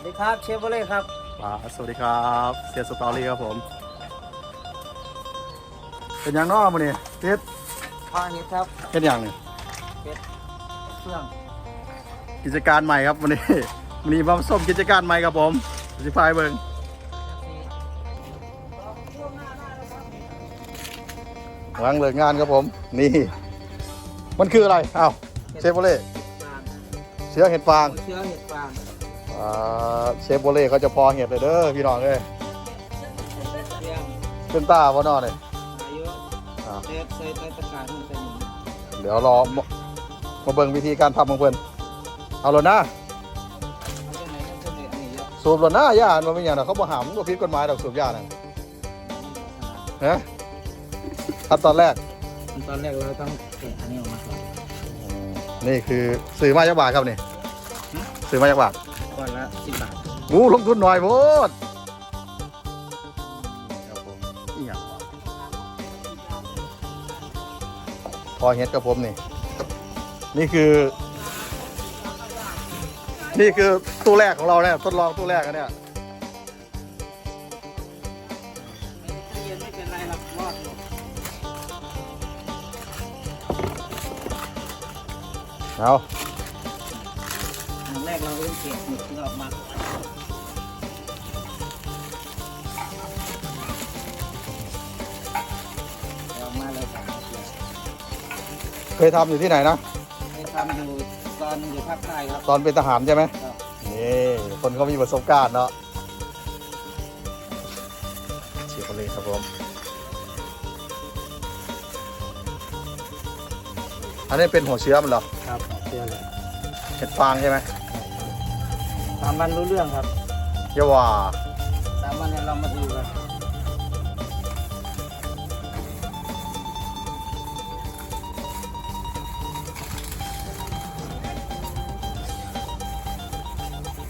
สวัสดีครับเชฟโบเล่ครับอ่าสวัสดีครับเสียสตอรี่ครับผม เป็นอย่างนอกมาเนี่ยเฮ็ดพาณิชย์ครับเฮ็ดอย่างนี่เครื่องกิจการใหม่ครับวันนี้วันนี้มาส้มกิจการใหม่ครับผมสิพายเบิงหลังเลิกงานครับผม นี่ มันคืออะไรอ้าวเชฟโบเล่ฟางเชื้อเห็ดฟางเชื้อเห็ดฟางอ่า เชฟโบเล่เขาจะพอเห็ดเลยเด้อพี่น้องเอ้ยเตรียมขึ้นตาพ่อนอเลยอายุอ่าเซฟเซฟในประกาศมันเป็นอย่างนี้เดี๋ยวรอมามาเบิ่งวิธีการทำของเพิ่นเอาเลยนะ เอาไปไหนก็จะเด็ดนี่เยอะสูบหล่นหน้าย่ามันเป็นอย่างนะเขาบ่หามบ่ผิดกฎหมายดอกสูบยาน่ะฮะขั้นตอนแรกตอนแรกเราต้องแกะอันนี้ออกมาก่อนนี่คือซื้อมาจากบาทครับนี่ซื้อมาจากบาท ก่อนละสิบบาทงูลงทุนหน่อยโพดครับผมอีหยังวะพอเฮ็ดกับผมนี่ นี่คือ นี่คือตู้แรกของเราเนี่ยทดลองตู้แรกอันเนี่ยไม่ได้ตู้เย็นไม่เป็นไรหรอกรอดหมดเอาอันแรกเรา ต้องแกะหมึกที่ออกมาก่อนเอาออกมาเลยครับเคยทำอยู่ที่ไหนนะ ไปทำอยู่ตอนอยู่ภาคใต้ครับ ตอนเป็นทหารใช่ไหมครับ นี่คนเขามีประสบการณ์เนาะเชียร์เลยครับผม อันนี้เป็นหัวเชื้อมันเหรอครับเชื่อเลย เห็ดฟางใช่ไหม สามวันรู้เรื่องครับเยาว่าสามวันเนี่ยเรามาดูกัน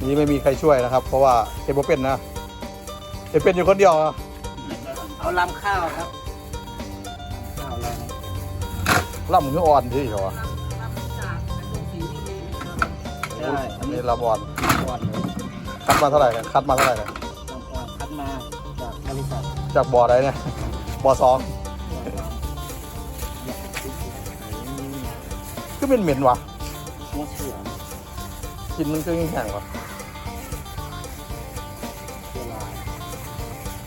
นี่ไม่มีใครช่วยนะครับ เพราะว่าเห็ดบ่เป็นนะเห็ดเป็นอยู่คนเดียวอะเอาลำข้าวครับข้าวเราล่ำคืออ่อนที่เขาอะใช่อันนี้นี่ลำอ่อน ก่อนเลยคัดมาเท่าไหร่เนี่ยคัดมาเท่าไหร่เนี่ยลำก่อนคัดมาจากบริษัทจากบ่อใดเนี่ยบ่อสองก็เป็นเหม็นวะมดเสือกินมันก็ยิ่งแข็งวะเวลา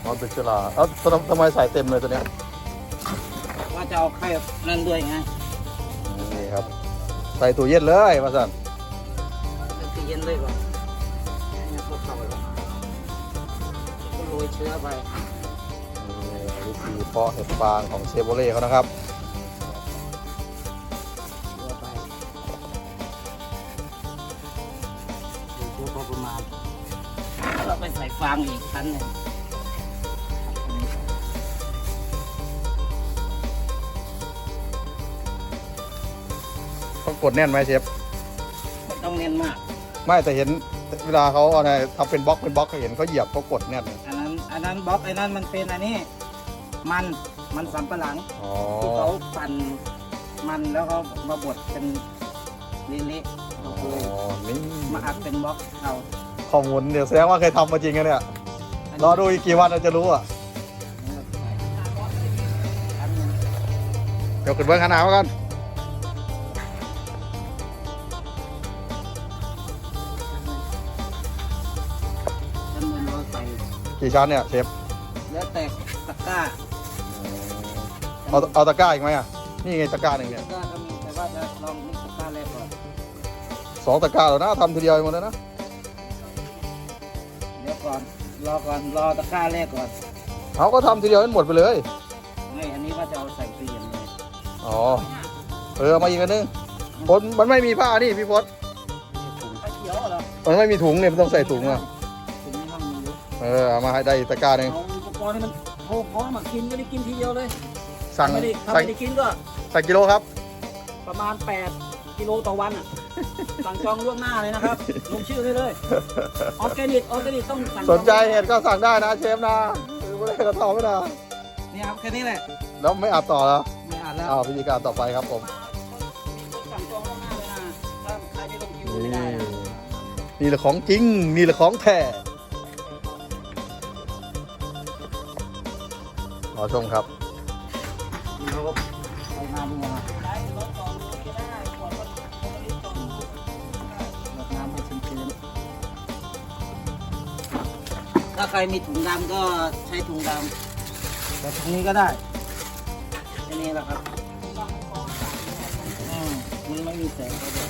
อ๋อเป็นเชื้อราเอ้าทำทำไมใส่เต็มเลยตัวเนี้ยว่าจะเอาไข่นั่นด้วยไงนี่ครับ ใส่ตู้เย็นเลยมาสั่นจะตีเย็นเลยก่อนเนี่ย ก็โรยเชื้อไปนี่วิธีเพาะเห็ดฟางของเชฟโบเล่เขานะครับเชื้อไปดูเชื้อพอประมาณแล้วเราไปใส่ฟางอีกชั้นหนึ่งต้องกดแน่นไหมเชฟไม่ต้องเน้นมาก ไม่แต่เห็นเวลาเขาเอาอะไรทำเป็นบล็อกเป็นบล็อกเขาเห็นเขาเหยียบเขากดแน่นเลย อันนั้นอันนั้นบล็อกไอ้นั่นมันเป็นอันนี้ มันมันสำปะหลังอ๋อที่เขาปั่นมันแล้วเขามาบดเป็นเละๆอ๋เราอเคยนี่มาอัดเป็นบล็อกเอาข้อมูลเดี๋ยวแสดงว่าเคยทำมาจริงนะเนี่ยรอดูอีกกี่วันเราจะรู้อะอันหนึ่งเดี๋ยวขึ้นเบื้องขนาดมากันอัน กี่ชั้นเนี่ยเชฟแล้วแต่ตะกร้าเอาเอาตะกร้าอีกไหมอะนี่ไงตะกร้าหนึ่งเนี่ยตะกร้าก็มีแต่ว่าจะลองนี่ตะกร้าแรกก่อนสองตะกร้าแล้วนะทำทีเดียวหมดแล้วนะเดี๋ยวก่อนรอก่อนรอตะกร้าแรกก่อนเขาก็ทำทีเดียวให้หมดไปเลยไม่อันนี้ว่าจะเอาใส่ตู้เย็นเลยอ๋อเออเอามาอีกอันนึงพดมันไม่มีผ้านี่พี่พดนี่ถุงผ้าเขียวเหรอมันไม่มีถุงเนี่ยมันต้องใส่ถุงอะ เออเอามาให้ได้อีกตะกร้าหนึ่งเอาอุปกรณ์ให้มันโอ้พร้อมมากินก็ได้กินทีเดียวเลยสั่งไม่ได้ถ้าสั่งไม่ได้กินก็สั่งกิโลครับ ประมาณ 8 กิโลต่อวันอะ สั่งจองล่วงหน้าเลยนะครับลงชื่อได้เลยออร์แกนิกออร์แกนิกต้องสั่งสนใจเห็ดก็สั่งได้นะเชฟนะหรือไม่ได้ก็ตอบไม่ได้นี่ครับแค่นี้แหละแล้วไม่อัดต่อแล้วไม่อ่านแล้วอ้าวพิธีการต่อไปครับผมสั่งจองล่วงหน้าเลยนะถ้าใครไม่ลงคิวไม่ได้นะนี่นี่แหละของจริงนี่แหละของแท้ รอชมครับดูครับไปงานดูงานใช้รถจอดรถก็ได้ขวดก็ก็ไม่ได้จมรดน้ำให้ชื้นๆถ้าใครมีถุงดำก็ใช้ถุงดำแต่ถุงนี้ก็ได้แค่นี้แหละครับอืมมันไม่มีแสงก็ได้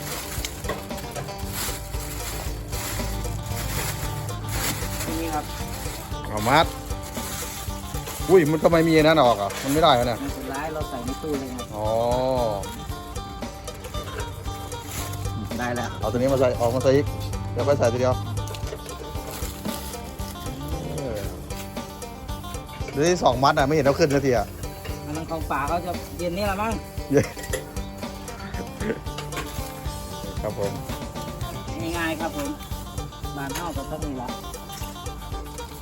ทีนี้ครับเอามัด อุ้ยมันทำไมมีอันนั้นออกอะ มันไม่ได้เหรอเนี่ยไม่เป็นไรเราใส่ในตู้เลยไงอ๋อ ได้แล้ว เอาตัวนี้มาใส่ออกมาใส่อีก เดี๋ยวค่อยใส่ทีเดียวเออดูที่สองมัดอะไม่เห็นเอาขึ้นนาทีอะอันนั้นของป่าเขาจะเย็นนี่แหละมั้งเย้ครับผม ง่ายๆครับผมบานเท่ากับต้องมีละ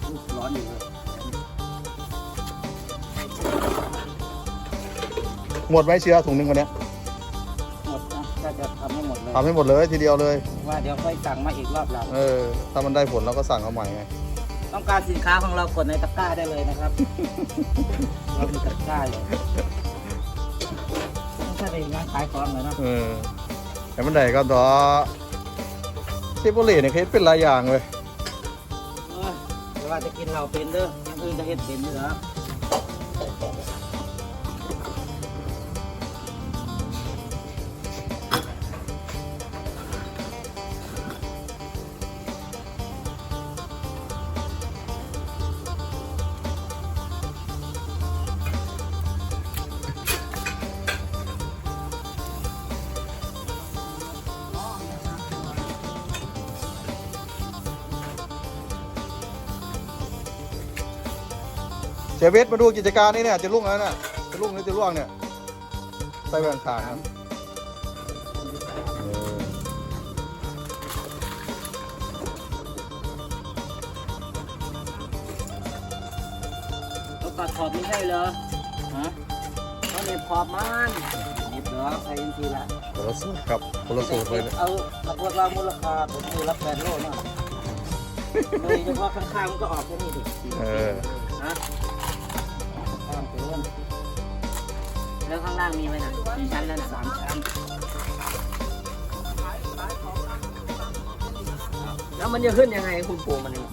อุ๊ยร้อนอยู่เลย หมดไหมเชื้อถุงหนึงวันเนี้ยหมดนะก็จะทำให้หมดเลยทำให้หมดเลยทีเดียวเลย ว่าเดี๋ยวค่อยสั่งมาอีกรอบหลังเออ ถ้ามันได้ผลเราก็สั่งเอาใหม่ไง ต้องการสินค้าของเรากดในตะกร้าได้เลยนะครับ เรามีตะกร้าอยู่ไม่ใช่เป็นงานขายของเลยเนาะเออแต่มันได้ก็ต่อเซโบเล่เนี่ยเคสเป็นหลายอย่างเลย เออเดี๋ยวว่าจะกินเราเป็นเด้ออยังอื่นจะเห็ดเป็นอยู่เหรอ เชฟเวสมาดูกิจการนี้เนี่ยจะรุ่งแล้วเนี่ยจะรุ่งหรือจะร่วงเนี่ยไปแบ่งขางครับเออเราตัดขอบไม่ใช่เหรอฮะเขาเน็บขอบมันเน็บเหรอใครยินทีละคนละสูตรครับคนละสูตรเลยเนี่ยเอามาพวกเรามูลค่าผมคือรับแปดโลเนาะเลยเฉพาะข้างๆมันก็ออกแค่นี้ดิเออฮะข้าง เกินแล้วข้างล่างมีไหมนะมีชั้นแล้วนะสามชั้น แล้วมันจะขึ้นยังไงคุณปู่มันนี่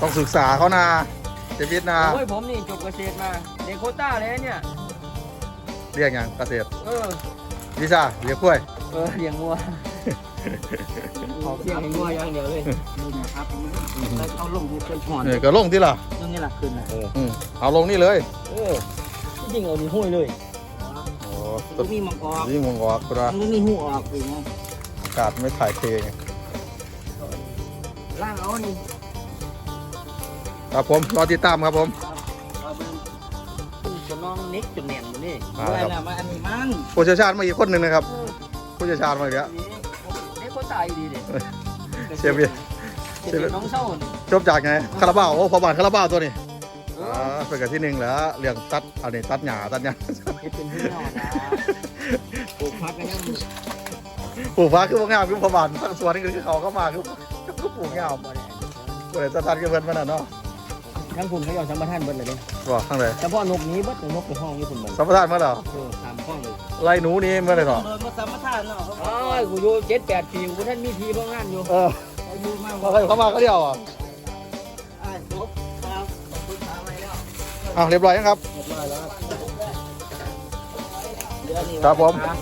ต้องศึกษาเขานะเชฟเวสนะโอ้ยผมนี่จบเกษตรมาเด็กโควต้าเลยเนี่ย เรียกอย่างเกษตรเออวิชาเรียกกล้วย เออเลี้ยงงัว ขอเพียงให้งัวอย่างเดียวเลยดูนะครับแล้วเอาลงให้เป็นหอนเนี่ยก็ลงที่ล่ะตรงนี้แหละขึ้นนะอืมเอาลงนี่เลยเออที่จริงเอาดีห้วยเลยโอ้ตตัรวงนี้มังกรนี้มองออกกระตรงนี้หูออกอีกนะอากาศไม่ถ่ายเทไงล่างเอานี่ครับผมรอติดตามครับผมเอาเบิ่งตู้จะน้องเน็กจนแน่นอยู่นี่มาด้วยแล้วครับนะมาอันนี้มันผู้เชี่ยวชาญมาอีกคนหนึ่งนะครับเออผู้เชี่ยวชาญมาอีกแล้วนี่เด็ก โควต้าอีดีเด็เชฟเวียเชฟเวียน้องเศร้านี่จบจากไงคาราบาวโอ้พอบานคาราบาวตัวนี้เออ่าอเป็นกับที่หนึ่งแล้วเรื่องตัดอันนี้ตัดหญ้าตัดหญ้าเฮ็ดเป็นที่นอนนะปลูกพักกันยังปลูกฟ้าคือพวกงามคือพอบานทั้งสวนนี่คือเขาเข้ามาคือคือปลูกงามบ่ได้ก็เลยตัดตัดกันเพิ่นมาน่ะเนาะ ทั้งคุณเขายอมสัมปทานเบิดเลยเด้บอกข้างเลยเฉพาะนกนี้เบิดนกในห้องนี่คุณเบิดสัมปทานมาแล้วเออตามห้องเลยไล่หนูนี่มาเลยเนาะโดนมาสามทานเนาะเขาบอ๋ออกกูอยู่เจ็ดแปดปีกูท่านมีทีเพราะงานอยู่เออเขาดูมากพอใครเข้ามาก็เดียวอะไอ้จบครับขอบคุณครับไปแล้วอ้าวเรียบร้อยยังครับเรียบร้อยแล้วครับเดี๋ยวนี่ครับผมนะ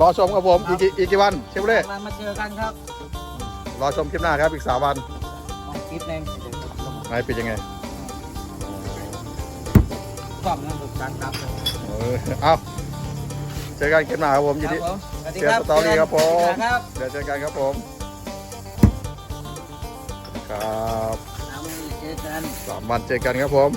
รอชมครับผมอีกกี่อีกกี่วันเชฟเล่มามาเจอกันครับ รอชมคลิปหน้าครับอีกสามวันของคลิปหนึง ไหนเป็นยังไงกล่องนั่นถูกการครับเออเอาเจอกันคลิปหน้าครับผมยินดีครับผมสวัสดีเชียร์ครับสตอรี่ครับผมครับเดี๋ยวเจอกันครับผม ครับน้ำมือเจอกันสามวันเจอกันครับผม